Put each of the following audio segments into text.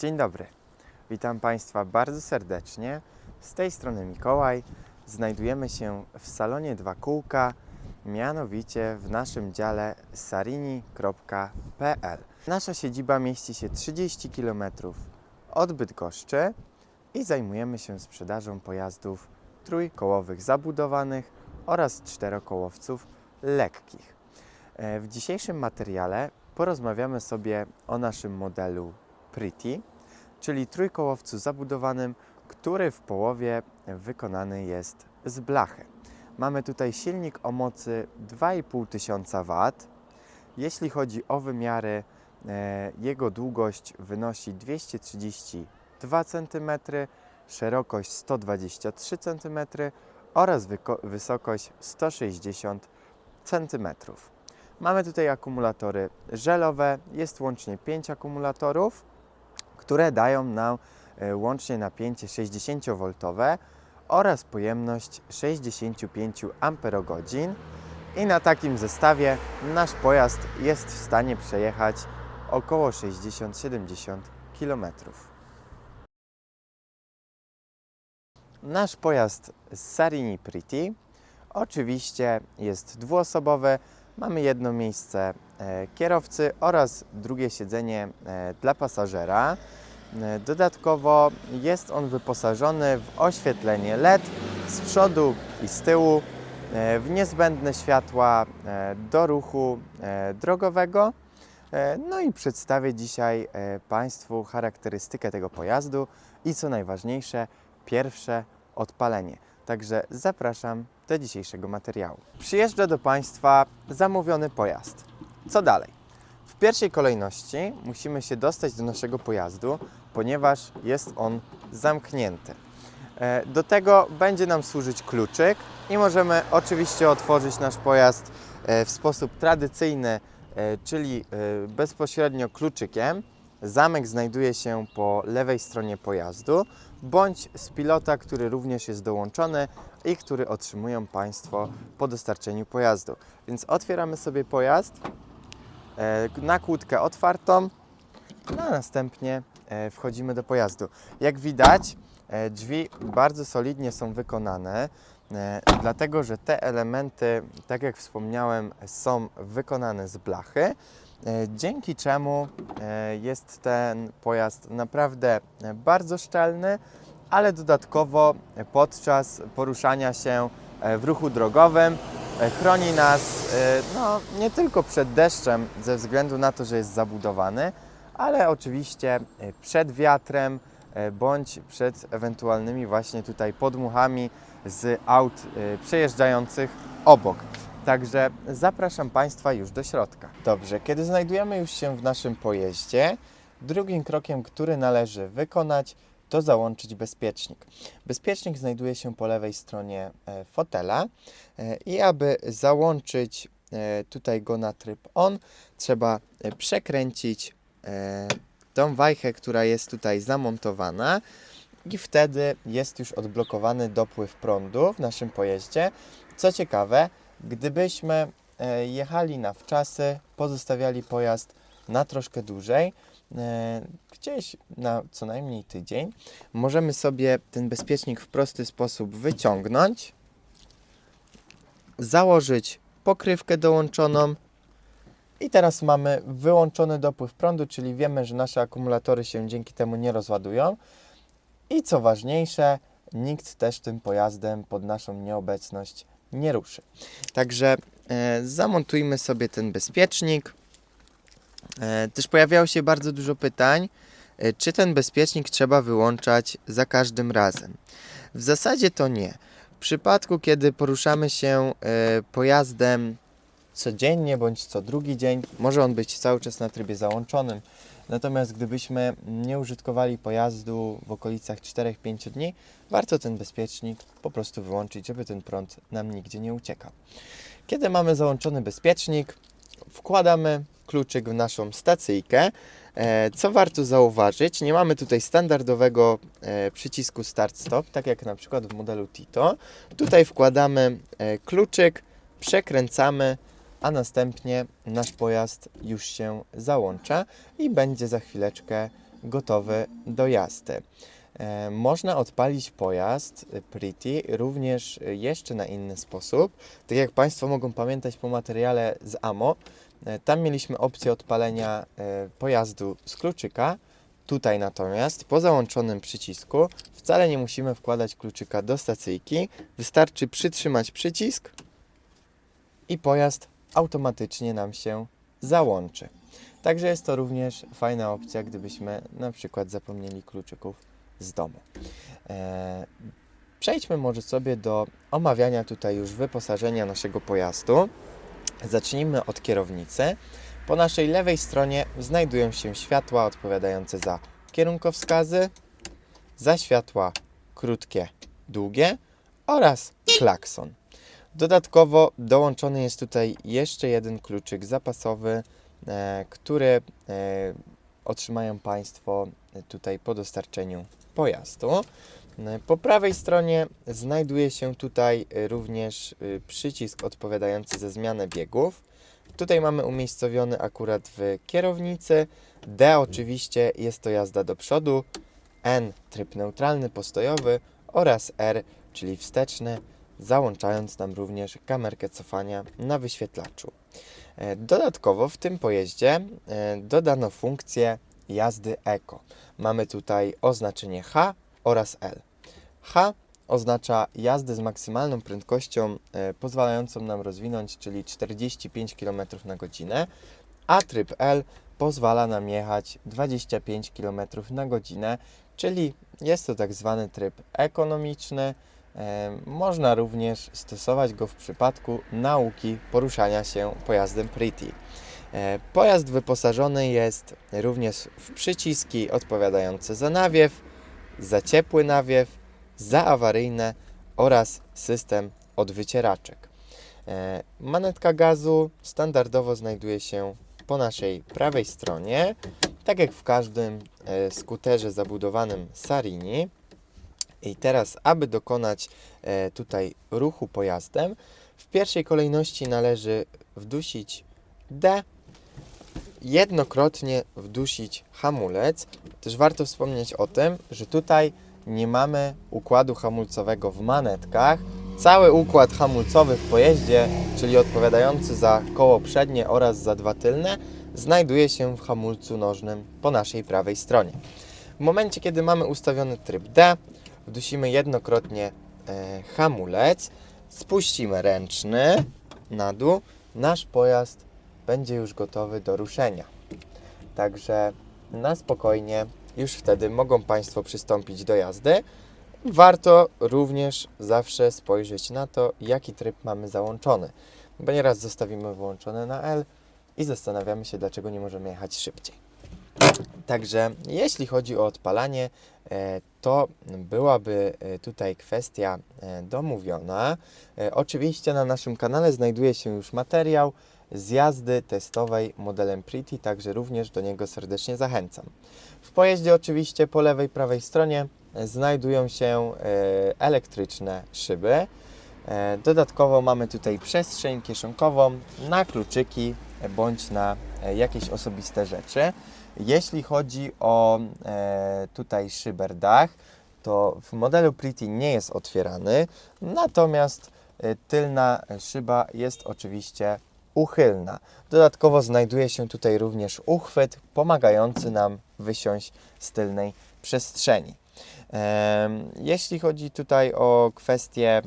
Dzień dobry. Witam Państwa bardzo serdecznie. Z tej strony Mikołaj. Znajdujemy się w salonie Dwa Kółka, mianowicie w naszym dziale sarini.pl. Nasza siedziba mieści się 30 km od Bydgoszczy i zajmujemy się sprzedażą pojazdów trójkołowych zabudowanych oraz czterokołowców lekkich. E, W dzisiejszym materiale porozmawiamy sobie o naszym modelu Pretty, czyli trójkołowcu zabudowanym, który w połowie wykonany jest z blachy. Mamy tutaj silnik o mocy 2500 W. Jeśli chodzi o wymiary, e, jego długość wynosi 232 cm, szerokość 123 cm oraz wysokość 160 cm. Mamy tutaj akumulatory żelowe, jest łącznie 5 akumulatorów, które dają nam e, łącznie napięcie 60V oraz pojemność 65 Ah i na takim zestawie nasz pojazd jest w stanie przejechać około 60-70 km. Nasz pojazd z Sarini Pretty oczywiście jest dwuosobowy. Mamy jedno miejsce e, kierowcy oraz drugie siedzenie e, dla pasażera. E, Dodatkowo jest on wyposażony w oświetlenie LED z przodu i z tyłu, w niezbędne światła do ruchu drogowego. No i przedstawię dzisiaj Państwu charakterystykę tego pojazdu i co najważniejsze, pierwsze odpalenie. Także zapraszam dzisiejszego materiału. Przyjeżdża do Państwa zamówiony pojazd. Co dalej? W pierwszej kolejności musimy się dostać do naszego pojazdu, ponieważ jest on zamknięty. E, Do tego będzie nam służyć kluczyk i możemy oczywiście otworzyć nasz pojazd e, w sposób tradycyjny, e, czyli bezpośrednio kluczykiem. Zamek znajduje się po lewej stronie pojazdu, bądź z pilota, który również jest dołączony i który otrzymują Państwo po dostarczeniu pojazdu. Więc otwieramy sobie pojazd e, na kłódkę otwartą, no a następnie e, wchodzimy do pojazdu. Jak widać, e, drzwi bardzo solidnie są wykonane, dlatego że te elementy, tak jak wspomniałem, są wykonane z blachy, dzięki czemu e, jest ten pojazd naprawdę e, bardzo szczelny, ale dodatkowo e, podczas poruszania się e, w ruchu drogowym e, chroni nas e, no, nie tylko przed deszczem ze względu na to, że jest zabudowany, ale oczywiście e, przed wiatrem e, bądź przed ewentualnymi właśnie tutaj podmuchami z aut e, przejeżdżających obok. Także zapraszam Państwa już do środka. Dobrze, kiedy znajdujemy już się w naszym pojeździe, drugim krokiem, który należy wykonać, to załączyć bezpiecznik. Bezpiecznik znajduje się po lewej stronie e, fotela e, i aby załączyć e, tutaj go na tryb on, trzeba przekręcić tą wajchę, która jest tutaj zamontowana i wtedy jest już odblokowany dopływ prądu w naszym pojeździe. Co ciekawe, gdybyśmy e, jechali na wczasy, pozostawiali pojazd na troszkę dłużej, e, gdzieś na co najmniej tydzień, możemy sobie ten bezpiecznik w prosty sposób wyciągnąć, założyć pokrywkę dołączoną i teraz mamy wyłączony dopływ prądu, czyli wiemy, że nasze akumulatory się dzięki temu nie rozładują. I co ważniejsze, nikt też tym pojazdem pod naszą nieobecność nie ruszy. Także e, zamontujmy sobie ten bezpiecznik. E, też pojawiało się bardzo dużo pytań, e, czy ten bezpiecznik trzeba wyłączać za każdym razem. W zasadzie to nie. W przypadku, kiedy poruszamy się e, pojazdem codziennie bądź co drugi dzień, może on być cały czas na trybie załączonym. Natomiast gdybyśmy nie użytkowali pojazdu w okolicach 4-5 dni, warto ten bezpiecznik po prostu wyłączyć, żeby ten prąd nam nigdzie nie uciekał. Kiedy mamy załączony bezpiecznik, wkładamy kluczyk w naszą stacyjkę. E, Co warto zauważyć, nie mamy tutaj standardowego e, przycisku Start-Stop, tak jak na przykład w modelu Tito. Tutaj wkładamy e, kluczyk, przekręcamy, a następnie nasz pojazd już się załącza i będzie za chwileczkę gotowy do jazdy. E, Można odpalić pojazd Pretty również jeszcze na inny sposób. Tak jak Państwo mogą pamiętać po materiale z AMO, e, tam mieliśmy opcję odpalenia e, pojazdu z kluczyka. Tutaj natomiast po załączonym przycisku wcale nie musimy wkładać kluczyka do stacyjki. Wystarczy przytrzymać przycisk i pojazd automatycznie nam się załączy. Także jest to również fajna opcja, gdybyśmy na przykład zapomnieli kluczyków z domu. E, Przejdźmy może sobie do omawiania tutaj już wyposażenia naszego pojazdu. Zacznijmy od kierownicy. Po naszej lewej stronie znajdują się światła odpowiadające za kierunkowskazy, za światła krótkie, długie oraz klakson. Dodatkowo dołączony jest tutaj jeszcze jeden kluczyk zapasowy, e, który e, otrzymają Państwo tutaj po dostarczeniu pojazdu. E, Po prawej stronie znajduje się tutaj również e, przycisk odpowiadający za zmianę biegów. Tutaj mamy umiejscowiony akurat w kierownicy. D oczywiście jest to jazda do przodu. N tryb neutralny, postojowy oraz R, czyli wsteczny, załączając nam również kamerkę cofania na wyświetlaczu. E, Dodatkowo w tym pojeździe e, dodano funkcję jazdy Eco. Mamy tutaj oznaczenie H oraz L. H oznacza jazdę z maksymalną prędkością e, pozwalającą nam rozwinąć, czyli 45 km na godzinę, a tryb L pozwala nam jechać 25 km na godzinę, czyli jest to tak zwany tryb ekonomiczny. Można również stosować go w przypadku nauki poruszania się pojazdem Pretty. E, Pojazd wyposażony jest również w przyciski odpowiadające za nawiew, za ciepły nawiew, za awaryjne oraz system odwycieraczek. E, Manetka gazu standardowo znajduje się po naszej prawej stronie, tak jak w każdym e, skuterze zabudowanym Sarini. I teraz, aby dokonać e, tutaj ruchu pojazdem, w pierwszej kolejności należy wdusić D, jednokrotnie wdusić hamulec. Też warto wspomnieć o tym, że tutaj nie mamy układu hamulcowego w manetkach. Cały układ hamulcowy w pojeździe, czyli odpowiadający za koło przednie oraz za dwa tylne, znajduje się w hamulcu nożnym po naszej prawej stronie. W momencie, kiedy mamy ustawiony tryb D, wdusimy jednokrotnie e, hamulec, spuścimy ręczny na dół, nasz pojazd będzie już gotowy do ruszenia. Także na spokojnie już wtedy mogą Państwo przystąpić do jazdy. Warto również zawsze spojrzeć na to, jaki tryb mamy załączony, bo nieraz zostawimy wyłączone na L i zastanawiamy się, dlaczego nie możemy jechać szybciej. Także jeśli chodzi o odpalanie, to byłaby e, tutaj kwestia e, domówiona. E, Oczywiście na naszym kanale znajduje się już materiał z jazdy testowej modelem Pretty, także również do niego serdecznie zachęcam. W pojeździe oczywiście po lewej, prawej stronie e, znajdują się e, elektryczne szyby. E, Dodatkowo mamy tutaj przestrzeń kieszonkową na kluczyki e, bądź na e, jakieś osobiste rzeczy. Jeśli chodzi o e, tutaj szyber dach, to w modelu Pretty nie jest otwierany, natomiast e, tylna szyba jest oczywiście uchylna. Dodatkowo znajduje się tutaj również uchwyt pomagający nam wysiąść z tylnej przestrzeni. Jeśli chodzi tutaj o kwestię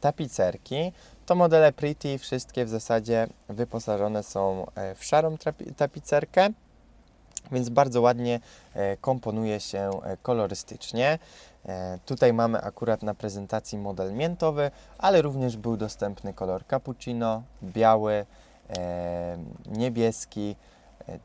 tapicerki, to modele Pretty wszystkie w zasadzie wyposażone są e, w szarą tapicerkę, więc bardzo ładnie e, komponuje się e, kolorystycznie. Tutaj mamy akurat na prezentacji model miętowy, ale również był dostępny kolor cappuccino, biały, niebieski,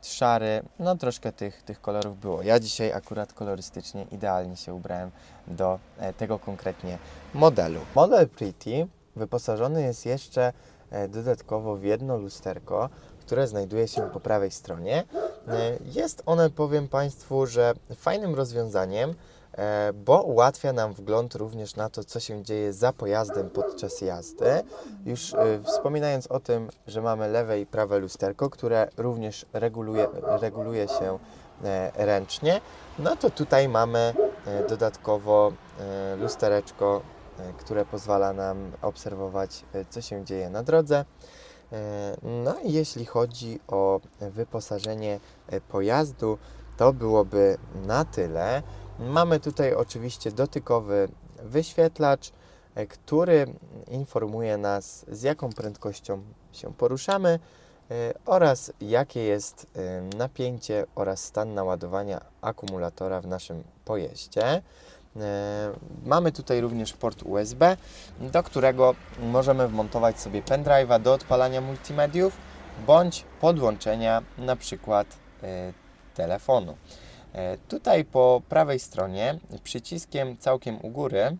szary. No troszkę tych, tych kolorów było. Ja dzisiaj akurat kolorystycznie idealnie się ubrałem do tego konkretnie modelu. Model Pretty wyposażony jest jeszcze e, dodatkowo w jedno lusterko, które znajduje się po prawej stronie. E, Jest one, powiem Państwu, że fajnym rozwiązaniem, e, bo ułatwia nam wgląd również na to, co się dzieje za pojazdem podczas jazdy. Już wspominając o tym, że mamy lewe i prawe lusterko, które również reguluje, reguluje się ręcznie, no to tutaj mamy dodatkowo lustereczko, które pozwala nam obserwować, e, co się dzieje na drodze. E, No i jeśli chodzi o wyposażenie e, pojazdu, to byłoby na tyle. Mamy tutaj oczywiście dotykowy wyświetlacz, e, który informuje nas z jaką prędkością się poruszamy e, oraz jakie jest e, napięcie oraz stan naładowania akumulatora w naszym pojeździe. Mamy tutaj również port USB, do którego możemy wmontować sobie pendrive'a do odpalania multimediów bądź podłączenia na przykład e, telefonu. E, Tutaj po prawej stronie przyciskiem całkiem u góry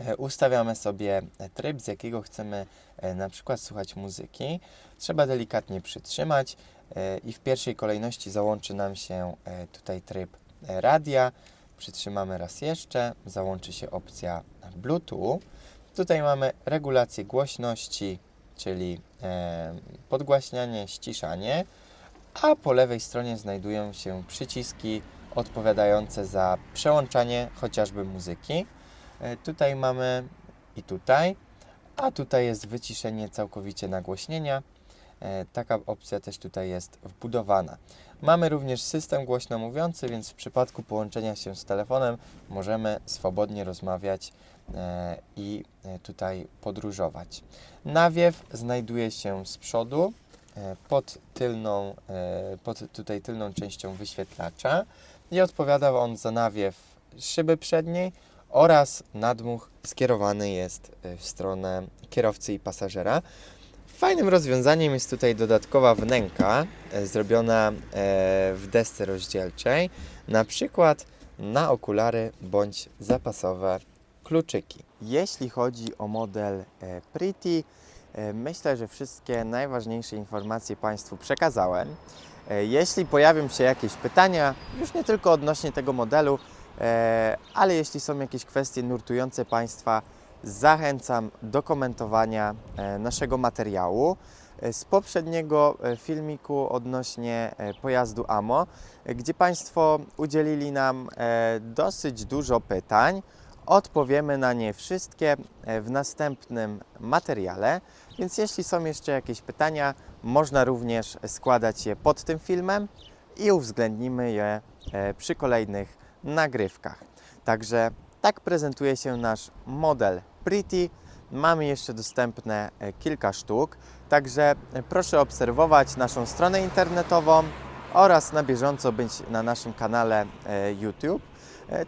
e, ustawiamy sobie tryb, z jakiego chcemy na przykład słuchać muzyki. Trzeba delikatnie przytrzymać i w pierwszej kolejności załączy nam się tutaj tryb radia. Przytrzymamy raz jeszcze, załączy się opcja Bluetooth. Tutaj mamy regulację głośności, czyli e, podgłaśnianie, ściszanie, a po lewej stronie znajdują się przyciski odpowiadające za przełączanie chociażby muzyki. E, Tutaj mamy i tutaj, a tutaj jest wyciszenie całkowicie nagłośnienia. E, Taka opcja też tutaj jest wbudowana. Mamy również system głośno mówiący, więc w przypadku połączenia się z telefonem możemy swobodnie rozmawiać e, i e, tutaj podróżować. Nawiew znajduje się z przodu e, pod tylną, pod tutaj tylną częścią wyświetlacza i odpowiada on za nawiew szyby przedniej oraz nadmuch skierowany jest w stronę kierowcy i pasażera. Fajnym rozwiązaniem jest tutaj dodatkowa wnęka e, zrobiona e, w desce rozdzielczej, na przykład na okulary bądź zapasowe kluczyki. Jeśli chodzi o model e, Pretty, myślę, że wszystkie najważniejsze informacje Państwu przekazałem. Jeśli pojawią się jakieś pytania, już nie tylko odnośnie tego modelu, ale jeśli są jakieś kwestie nurtujące Państwa, zachęcam do komentowania e, naszego materiału. E, Z poprzedniego e, filmiku odnośnie pojazdu AMO, gdzie Państwo udzielili nam dosyć dużo pytań. Odpowiemy na nie wszystkie w następnym materiale, więc jeśli są jeszcze jakieś pytania, można również składać je pod tym filmem i uwzględnimy je przy kolejnych nagrywkach. Także tak prezentuje się nasz model Pretty. Mamy jeszcze dostępne e, kilka sztuk, także e, proszę obserwować naszą stronę internetową oraz na bieżąco być na naszym kanale e, YouTube.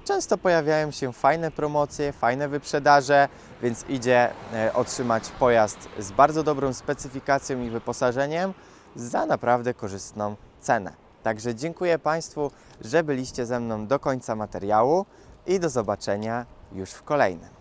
Często pojawiają się fajne promocje, fajne wyprzedaże, więc idzie otrzymać pojazd z bardzo dobrą specyfikacją i wyposażeniem za naprawdę korzystną cenę. Także dziękuję Państwu, że byliście ze mną do końca materiału i do zobaczenia już w kolejnym.